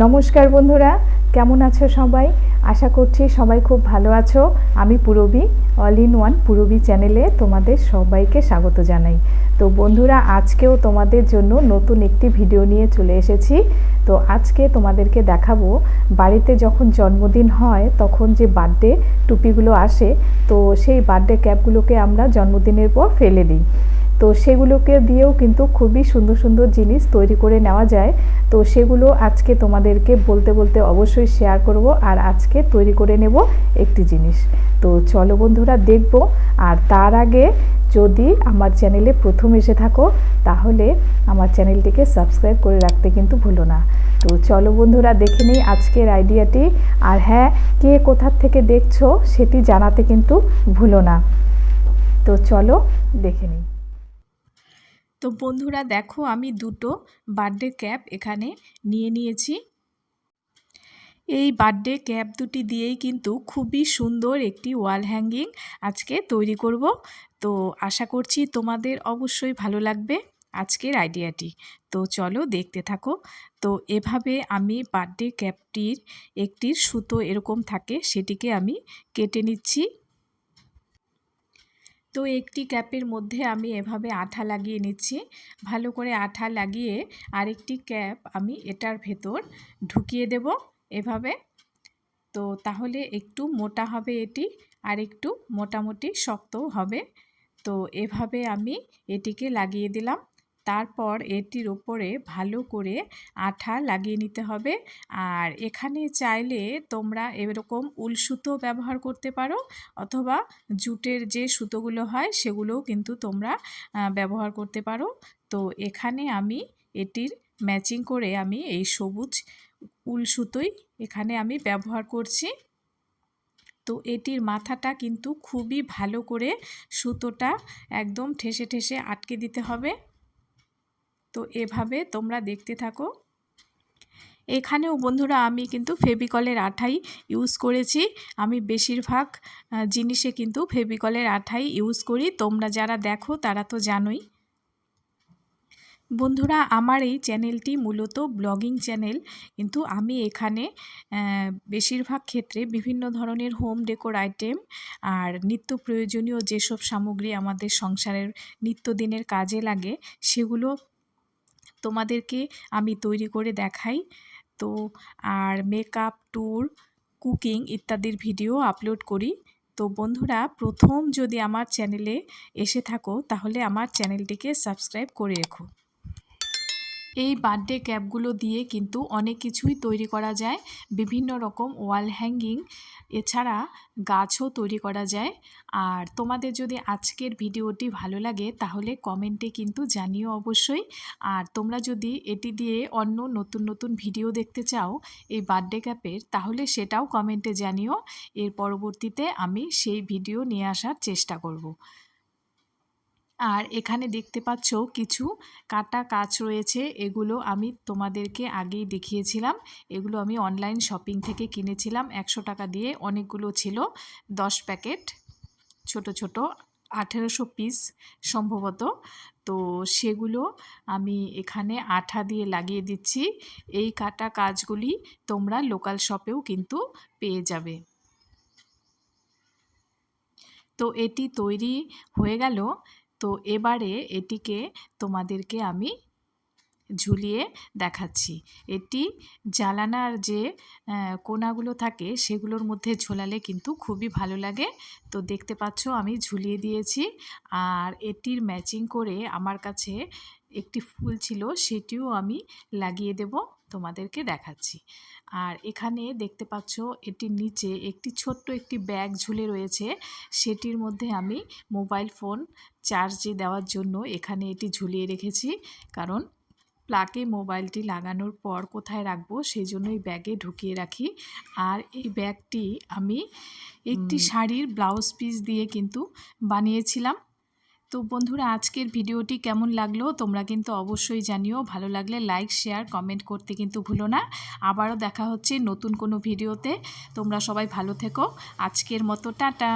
নমস্কার বন্ধুরা, কেমন আছো সবাই? আশা করছি সবাই খুব ভালো আছো। আমি Purabi all in one Purabi চ্যানেলে তোমাদের সবাইকে স্বাগত জানাই। তো বন্ধুরা, আজকেও তোমাদের জন্য নতুন একটি ভিডিও নিয়ে চলে এসেছি। তো আজকে তোমাদেরকে দেখাবো, বাড়িতে যখন জন্মদিন হয়, তখন যে বার্থডে টুপিগুলো আসে, তো সেই বার্থডে ক্যাপগুলোকে আমরা জন্মদিনের পর ফেলে দিই। তো সেগুলোকে দিয়েও কিন্তু খুবই সুন্দর সুন্দর জিনিস তৈরি করে নেওয়া যায়। তো সেগুলো আজকে তোমাদেরকে বলতে বলতে অবশ্যই শেয়ার করব আর আজকে তৈরি করে নেব একটি জিনিস। তো চলো বন্ধুরা দেখব। আর তার আগে যদি আমার চ্যানেলে প্রথম এসে থাকো, তাহলে আমার চ্যানেলটিকে সাবস্ক্রাইব করে রাখতে কিন্তু ভুলো না। তো চলো বন্ধুরা দেখে নিই আজকের আইডিয়াটি আর হ্যাঁ কে কোথার থেকে দেখছ সেটি জানাতে কিন্তু ভুলো না। তো চলো দেখে নিই। তো বন্ধুরা দেখো আমি দুটো বার্থডে ক্যাপ এখানে নিয়ে নিয়েছি। এই বার্থডে ক্যাপ দুটি দিয়েই কিন্তু খুবই সুন্দর একটি ওয়াল হ্যাঙ্গিং আজকে তৈরি করব। তো আশা করছি তোমাদের অবশ্যই ভালো লাগবে আজকের আইডিয়াটি। তো চলো দেখতে থাকো। তো এভাবে আমি বার্থডে ক্যাপটির একটি সুতো এরকম থাকে সেটিকে আমি কেটে নিচ্ছি। তো একটি ক্যাপের মধ্যে আমি এভাবে আঠা লাগিয়ে নিচ্ছি। ভালো করে আঠা লাগিয়ে আরেকটি ক্যাপ আমি এটার ভেতর ঢুকিয়ে দেব এভাবে। তো তাহলে একটু মোটা হবে এটি আর একটু মোটামুটি শক্তও হবে। তো এভাবে আমি এটিকে লাগিয়ে দিলাম। তারপর এটির ওপরে ভালো করে আঠা লাগিয়ে নিতে হবে। আর এখানে চাইলে তোমরা এরকম উল সুতো ব্যবহার করতে পারো অথবা জুটের যে সুতোগুলো হয় সেগুলোও কিন্তু তোমরা ব্যবহার করতে পারো। তো এখানে আমি এটির ম্যাচিং করে আমি এই সবুজ উল সুতোই এখানে আমি ব্যবহার করছি। তো এটির মাথাটা কিন্তু খুবই ভালো করে সুতোটা একদম ঠেসে ঠেসে আটকে দিতে হবে। তো এভাবে তোমরা দেখতে থাকো। এখানেও বন্ধুরা আমি কিন্তু ফেবিকলের আঠাই ইউজ করেছি। আমি বেশিরভাগ জিনিসে কিন্তু ফেবিকলের আঠাই ইউজ করি। তোমরা যারা দেখো তারা তো জানোই। বন্ধুরা, আমার এই চ্যানেলটি মূলত ব্লগিং চ্যানেল। কিন্তু আমি এখানে বেশিরভাগ ক্ষেত্রে বিভিন্ন ধরনের হোম ডেকোর আইটেম আর নিত্য প্রয়োজনীয় যেসব সামগ্রী আমাদের সংসারের নিত্যদিনের কাজে লাগে, সেগুলো তোমাদেরকে আমি তৈরি করে দেখাই। তো, আর মেকআপ ট্যুর কুকিং ইত্যাদির ভিডিও আপলোড করি। তো বন্ধুরা, প্রথম যদি আমার চ্যানেলে এসে থাকো, তাহলে আমার চ্যানেলটিকে সাবস্ক্রাইব করে রেখো। এই বার্থডে ক্যাপগুলো দিয়ে কিন্তু অনেক কিছুই তৈরি করা যায়। বিভিন্ন রকম ওয়াল হ্যাঙ্গিং, এছাড়া গাছও তৈরি করা যায়। আর তোমাদের যদি আজকের ভিডিওটি ভালো লাগে, তাহলে কমেন্টে কিন্তু জানিও অবশ্যই। আর তোমরা যদি এটি দিয়ে অন্য নতুন নতুন ভিডিও দেখতে চাও এই বার্থডে ক্যাপের, তাহলে সেটাও কমেন্টে জানিও। এর পরবর্তীতে আমি সেই ভিডিও নিয়ে আসার চেষ্টা করব। আর এখানে দেখতে পাচ্ছ কিছু কাটা কাজ রয়েছে। এগুলো আমি তোমাদেরকে আগেই দেখিয়েছিলাম। এগুলো আমি অনলাইন শপিং থেকে কিনেছিলাম। একশো টাকা দিয়ে অনেকগুলো ছিল। দশ প্যাকেট। ছোট ছোট। আঠেরোশো পিস সম্ভবত। তো সেগুলো আমি এখানে আঠা দিয়ে লাগিয়ে দিচ্ছি। এই কাটা কাজগুলি তোমরা লোকাল শপেও কিন্তু পেয়ে যাবে। তো এটি তৈরি হয়ে গেল। তো এবারে এটিকে তোমাদেরকে আমি ঝুলিয়ে দেখাচ্ছি। এটি জ্বালানার যে কোনাগুলো থাকে সেগুলোর মধ্যে ঝোলালে কিন্তু খুবই ভালো লাগে। তো দেখতে পাচ্ছ আমি ঝুলিয়ে দিয়েছি। আর এটির ম্যাচিং করে আমার কাছে একটি ফুল ছিল, সেটিও আমি লাগিয়ে দেব। তোমাদেরকে দেখাচ্ছি। আর এখানে দেখতে পাচ্ছ এটির নিচে একটি ছোট্ট একটি ব্যাগ ঝুলে রয়েছে। সেটির মধ্যে আমি মোবাইল ফোন চার্জে দেওয়ার জন্য এখানে এটি ঝুলিয়ে রেখেছি। কারণ প্লাকে মোবাইলটি লাগানোর পর কোথায় রাখব সেই জন্য এই ব্যাগে ঢুকিয়ে রাখি। আর এই ব্যাগটি আমি একটি শাড়ির ব্লাউজ পিস দিয়ে কিন্তু বানিয়েছিলাম। তো বন্ধুরা, আজকের ভিডিওটি কেমন লাগল তোমরা কিন্তু অবশ্যই জানিও। ভালো লাগলে লাইক, শেয়ার, কমেন্ট করতে কিন্তু ভুলো না। আবারও দেখা হচ্ছে নতুন কোনো ভিডিওতে। তোমরা সবাই ভালো থেকো। আজকের মতো, টাটা।